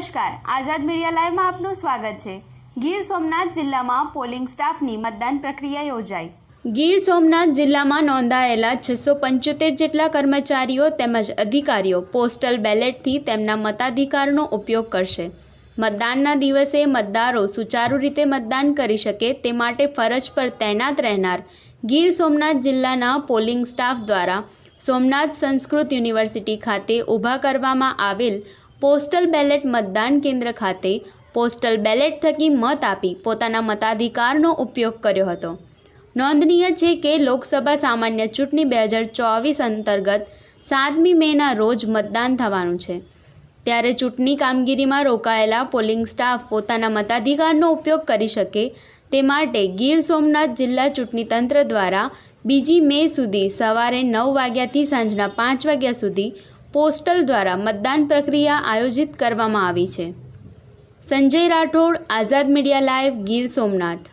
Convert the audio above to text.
નમસ્કાર. આઝાદ મીડિયા લાઈવમાં આપનું સ્વાગત છે. ગીર સોમનાથ જિલ્લામાં પોલિંગ સ્ટાફની મતદાન પ્રક્રિયા યોજાઈ. ગીર સોમનાથ જિલ્લામાં નોંધાયેલા છસો પંચોતેર જેટલા કર્મચારીઓ તેમજ અધિકારીઓ પોસ્ટલ બેલેટથી તેમના મતાધિકારનો ઉપયોગ કરશે. મતદાનના દિવસે મતદારો સુચારુ રીતે મતદાન કરી શકે તે માટે ફરજ પર તૈનાત રહેનાર ગીર સોમનાથ જિલ્લાના પોલિંગ સ્ટાફ દ્વારા સોમનાથ સંસ્કૃત યુનિવર્સિટી ખાતે ઊભા કરવામાં આવેલ પોસ્ટલ બેલેટ મતદાન કેન્દ્ર ખાતે પોસ્ટલ બેલેટ થકી મત આપી પોતાના મતાધિકારનો ઉપયોગ કર્યો હતો. નોંધનીય છે કે લોકસભા સામાન્ય ચૂંટણી બે હજાર ચોવીસ અંતર્ગત સાતમી મેના રોજ મતદાન થવાનું છે. ત્યારે ચૂંટણી કામગીરીમાં રોકાયેલા પોલિંગ સ્ટાફ પોતાના મતાધિકારનો ઉપયોગ કરી શકે તે માટે ગીર સોમનાથ જિલ્લા ચૂંટણી તંત્ર દ્વારા બીજી મે સુધી સવારે નવ વાગ્યાથી સાંજના પાંચ વાગ્યા સુધી પોસ્ટલ દ્વારા મતદાન પ્રક્રિયા આયોજિત કરવામાં આવી છે. Sanjay Rathod, Azad media live, Gir Somnath.